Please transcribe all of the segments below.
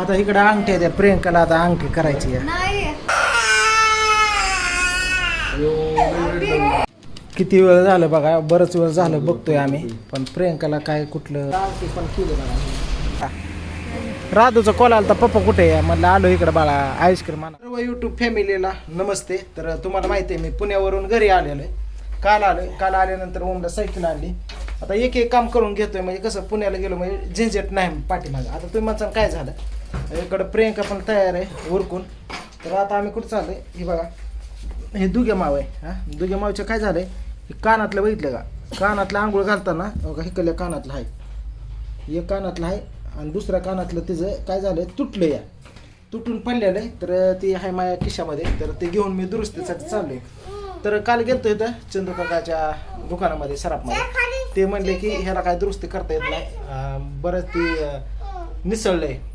आता इकडे अंगठी त्या प्रियंकाला आता अंगठी करायची आहे. नाही. किती वेळ झालं बघा बरंच वेळ झालं बघतोय आम्ही पण प्रियंकाला काय कुठलं? पण केली बघा. राधूचा कॉल आला तर पप्पा कुठे आहे? म्हणलं आलो इकडे बाळा आईस्क्रीम आणा. सर्व युट्यूब फॅमिलीला नमस्ते. तर तुम्हाला माहिती आहे मी पुण्यावरून घरी आलेलो आहे. काल आलोय काल आल्यानंतर ओमला सायकल आणली. आता एक एक काम करून घेतोय म्हणजे कसं पुण्याला गेलो म्हणजे झंझट नाही पाठीमागं. आता तुम्ही म्हणसान काय झालं? इकडं प्रियंका पण तयार आहे उरकून. तर आता आम्ही कुठं चाललोय? हे बघा. हे दुगे माव आहे हा? दुगे मावचं काय झालंय? हे कानातलं बघितलं का? कानातलं आंघोळ घालताना बघा हिकडल्या कानातलं आहे. एक कानातलं आहे आणि दुसऱ्या कानातलं तिचं काय झालं आहे तुटलं या. तुटून पडलेलं आहे. तर ती आहे माझ्या खिशामध्ये. तर ते घेऊन मी दुरुस्तीसाठी आहे तर काल गेलतो इथं चंद्रकाकाच्या दुकानामध्ये सराफमध्ये. ते म्हणले की ह्याला काय दुरुस्ती करता येत नाही. बरंच ती निसळलं आहे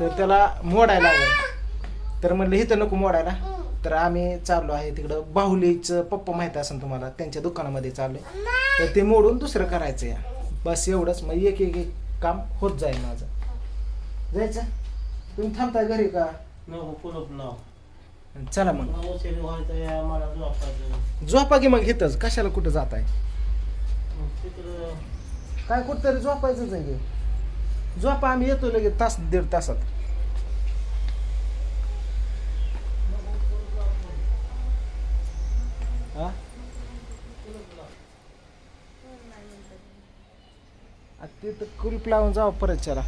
तर त्याला मोडायला लागेल. तर म्हणलं इथं नको मोडायला. तर आम्ही चाललो आहे तिकडं. बाहुलीचं पप्पा माहिती असेल तुम्हाला त्यांच्या दुकानामध्ये चाललोय. तर ते मोडून दुसरं करायचं या. बस एवढंच. मग एक एक एक काम होत जाईल माझं. जायचं? तुम्ही थांबताय घरी का? नको कुलूप नाव. चला मग. झोपायचं झोपा की मग इथंच. कशाला कुठं जात आहे काय कुठं तरी झोपायचंच आहे की. झोपा आम्ही येतो लगेच तास दीड तासात. आ, तिथं कुलूप लावून जावं परत चला.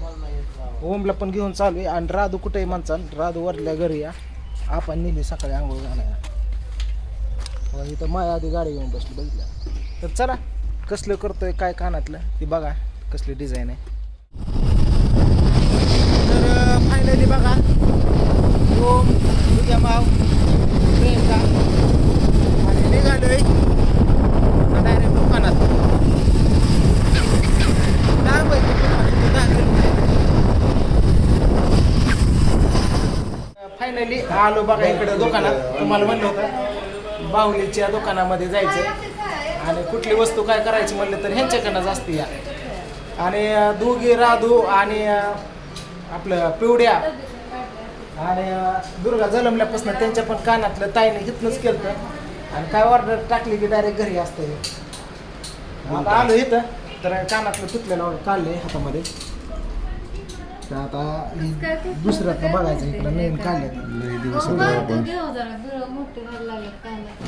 नाही ओमला पण घेऊन चालू आहे. आणि राधू कुठे म्हणचा राधू वरल्या घरी या. आपण नेली सकाळी आंघोळ घालायला. हो, इथं माया आधी गाडी घेऊन बसली बघितलं. तर चला कसलं करतोय काय कानातलं ती बघा. कसली डिझाईन आहे. तर फायनली बघा. ओम तुझ्या माव प्रियंका. आणि निघालोय डायरेक्ट दुकानात. काय आहे. फायनली आलो बघा इकडे दुकानात. तुम्हाला म्हणलं होतं बाहुलीच्या दुकानामध्ये जायचं आणि कुठली वस्तू काय करायची म्हणलं तर ह्यांच्याकडनं असते या. आणि दोघी राधू आणि आपलं पिवड्या आणि दुर्गा जलमल्यापासून त्यांच्या पण कानातलं ताईने हितनंच केलं आणि काय ऑर्डर टाकली की डायरेक्ट घरी असते आता आलो इथं तर कानातलं तुटलेलं काढले हातामध्ये. तर आता दुसरं आता बघायचं इकडं नवीन काढले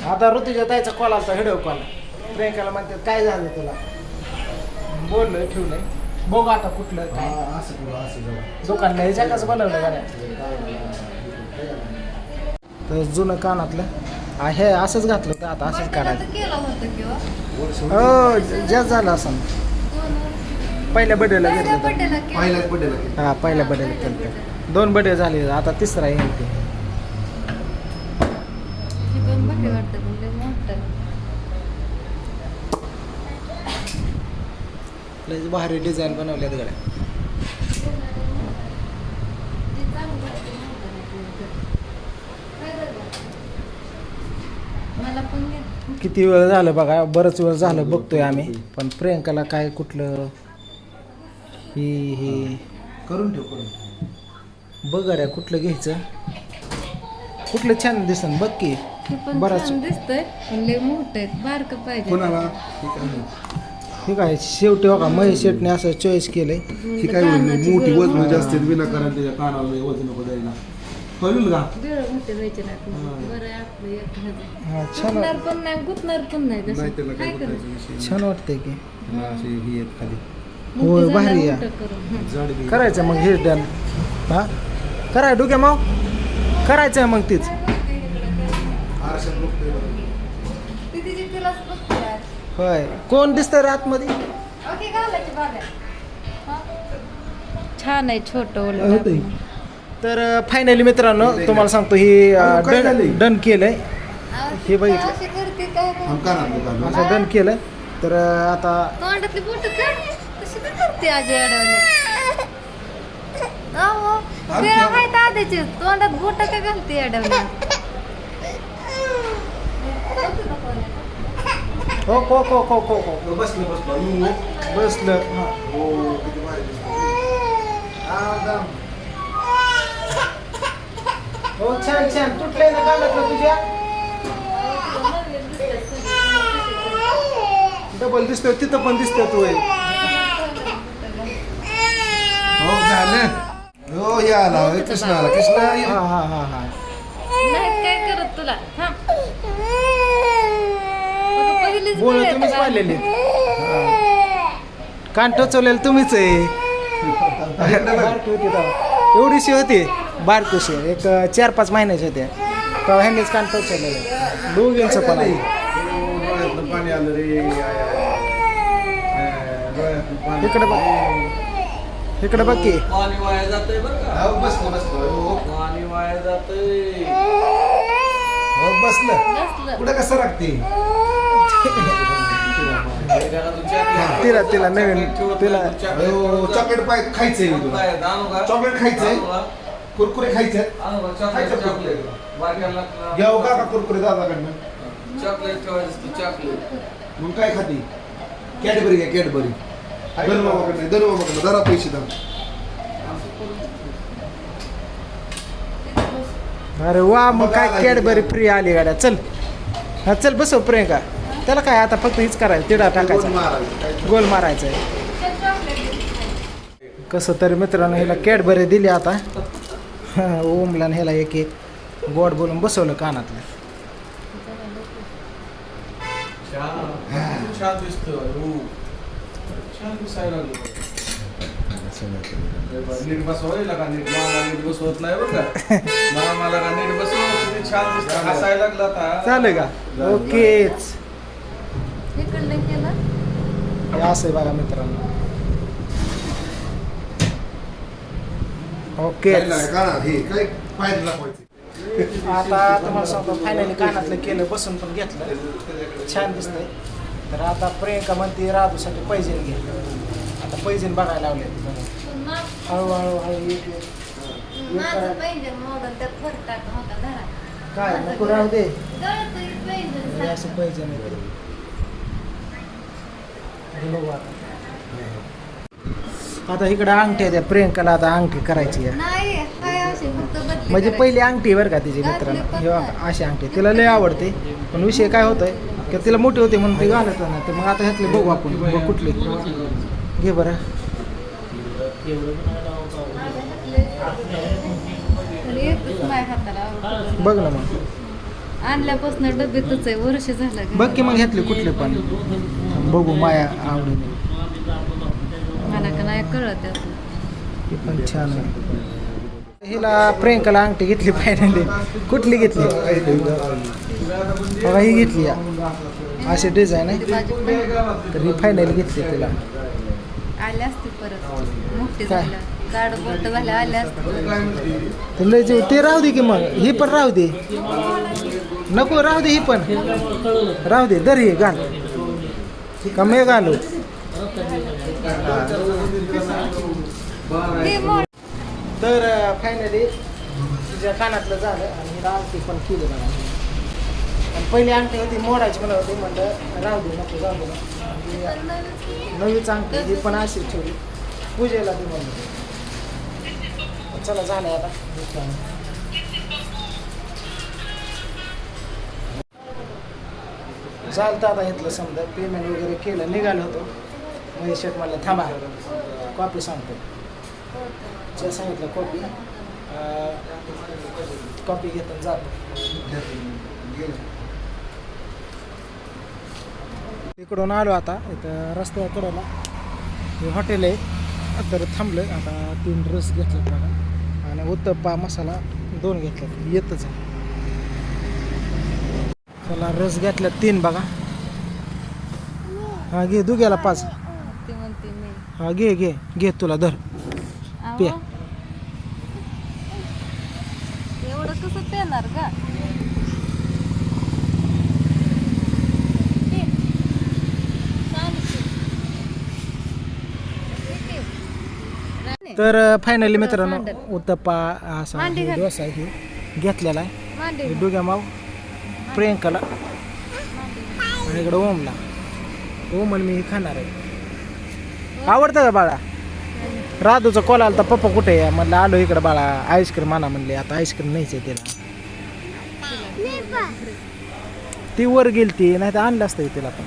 आता ऋतुजा ताईचा कॉल आलता व्हिडिओ कॉल प्रियंकाला म्हणतात काय झालं तुला? बोललोय ठेवलंय. बघू आता कुठलं काय. दुकानला हे जगाच बनवलं गाड्या तर जुनं कानातलं आ, हे असंच घातलं होतं आता असंच काढायचं. केलं होतं किंवा हो. जास्त झालं असं. पहिल्या बर्थडेला घेतलं होतं. पहिल्याच बड्डेला हा पहिल्या बर्थडेला केलं होतं. दोन बर्थडे झाले आता तिसरा येईल ते. ही बड्डे वाटतं पण लय मोठं लयच भारी डिझाईन बनवल्यात गड्या. किती वेळ झालं बघा बरंच वेळ झालं बघतोय आम्ही पण प्रियंकाला काय कुठलं ही ही. करून ठेव करून ठेव. बघ रे कुठलं घ्यायचं. कुठलं छान दिसन बघ की. बराच छान दिसतंय पण लय मोठं आहे बारकं पाहिजे. हे काय शेवटी बघा महेश शेटने असं चॉईस केलंय. ही काय म्हणली मोठी वजन जास्त आहेत, विनाकारण त्याच्या कानाला वजन नको द्यायला कळलं का? डोळे मोठे व्हायचे नाही बरं आहे आपलं एक ह्याचं. हा छान गुतणार पण नाही गुतणार पण नाही तसं. नाही त्याला काय काय करायचं? बोलायचं विषय छान वाटतंय की. त्याला असे ही आहेत खाली. होय, मोठं भारी झाल्यावर आहे. हं. जड बी. करायचं मग हे डन. हा? कराय डोक्या माव करायचं आहे मग तीच. आरशात बघतोय. ती तिची तिलाच बघते आज. होय. कोण दिसतंय रे आतमध्ये. हं? छान आहे छोट होतंय. तर फायनली मित्रांनो तुम्हाला सांगतो ही अहो, काय झालंय? डन केलंय. हे बघितलं. असं डन केलं तर आता तोंडातली बोट कर कशी काय करते आजी अडवणे वेळ माहीत आधीची. तोंडात बोट का घालते अडवणे हो को को को को को बसलं बसलं बसलं हा. हो किती भारी दिसतं. हो छान छान तुटलंय ना कानातलं तुझ्या डबल दिसतोय तिथं पण दिसतोय तू हे. हो झालं हो या आला होय, कृष्णा आला कृष्णा. हा हा हा हा नाही काय करत तुला थांब आहे तुम्हीच. पाहिलेली. कान टोचवलेलं तुम्हीच आहे. बारकी होती? तेव्हा. एवढीशी होती बारकीशी एक चार पाच महिन्याची होत्या. तेव्हा ह्यांनीच कान टोचवलेलं? दोघींचं पण आहे. पाणी आलं रे पाणी इकडे बघ. इकडे बघ की. पाणी वाया जातंय बरं का हो, बसलं बसलं. हो, पाणी वाया जातंय. हो बसलं. नसलं. कुठं कसं राखते तिला तिला नवीन तिला. चॉकलेट पाय खायचंय चॉकलेट खायचंय. कुरकुरे खायचे घ्यावं का का कुरकुरे दादाकडनं? चॉकलेट ठेवायचं चॉकलेट मग काय खाते? कॅडबरी घ्या कॅडबरी. धनु बाबाकडनं धनु जरा पैसे द्या अरे वा मग काय कॅडबरी फ्री आली गाड्या. चल. हा चल बसव प्रियंका. त्याला काय आता फक्त हीच करायचं तिडा टाकायचा. गोल मारायचं आहे कसं तरी मित्रांनो ह्याला कॅडबरी दिली आता. ओमला ह्याला एक एक गोड बोलून बसवलं कानातलं. छान दिसतोय छान दिसायला लागलं. नीट बसवायला का नीट मामा नीट बसवत नाही बरं का? मामाला का नीट बसवत किती छान दिसतं. हसायला लागला आता. चालेल का? ओकेच इकडलं केलं हे असं आहे बघा मित्रांनो ओके हे आता तुम्हाला सांगतो फायनली कानातलं केलं बसून पण घेतलं छान दिसतंय तर आता प्रियंका म्हणते राधूसाठी पैसे घे आता पैसे बघायला लावले हळूहळू हळू एक काय नको राहू दे असं हे बघू आता इकडे अंगठी आहे त्या प्रियंकाला आता अंगठी करायची आहे. नाही काय असे फक्त बदली म्हणजे करायची. पहिली अंगठी बरं का तिची मित्रांनो हे बघा, अशी अंगठी. तिला लय आवडते पण विषय काय होतोय की तिला मोठी होते म्हणून ती घालत नाही तर मग आता ह्यातली बघू आपण बघ कुठली. घे बरं. तरी येतच माझ्या हाताला. आवडतं. बघ ना मग. आणल्यापासून डब्यातच आहे वर्ष झालं? बघ की मग ह्यातली कुठली पण. बघू माया आवडीने. मला का नाही कळत. ही पण छान आहे. हिला प्रियंकाला अंगठी घेतली फायनली कुठली घेतली? बघा ही घेतली या. अशी डिझाईन आहे. ती माझी तर ही फायनली घेतली तिला. आल्या असते परत. मोठी काय? झाल्या गाड बोट झाल्या आल्या असते तर लय जीव. ते राहू दे की मग. ही पण राहू दे. नको राहू दे ही पण. राहू दे दर ही घाल. का मी घालू? ते तर फायनली तुझ्या कानातलं झालं आणि अंगठी पण केली आणि पहिली अंगठी होती मोडायची म्हणत होती म्हणलं राहू दे नको जाऊ दे नवीच अंगठी ही पण अशी ठेवली. पूजेला ती म्हणलं. चला झालं आता. चालतं आता इथलं समजा. पेमेंट वगैरे केलं निघालो होतो. महेश शेठ म्हणलं थांबा कॉपी सांगतो. जे सांगितलं कॉपी कॉपी घेताना जातो. इकडून आलो आता इथं रस्त्याकडेला हे हॉटेल आहे. तर थांबलं आता तीन ड्रेस घेतलेत बघा. आणि उत्तप्पा मसाला दोन घेतलेत. येतच आहे. चला रस घेतल्यात तीन बघा हा घे तू गेला पाच ती म्हणते मी हा घे घे घे तुला धर पे. अहो. एवढं कसं पेणार का पे. छान आहे. किती? राणे. तर फायनली मित्रांनो. उत्तप्पा असा मांडी घाल. डोसा आहे घेतलेला आहे मांडे हे घाल. डोग्या माव प्रियंकाला. आणि इकडं ओमला. ओमन मी हे खाणार आहे. आवडतं का बाळा? राधूचा कॉल आला तर पप्पा कुठे आहे? म्हणलं आलो इकडं बाळा आईस्क्रीम आणा म्हणले आता आईस्क्रीम नाहीच आहे तिला. ती वर गेली ती नाही तर आणलं असतं तिला पण.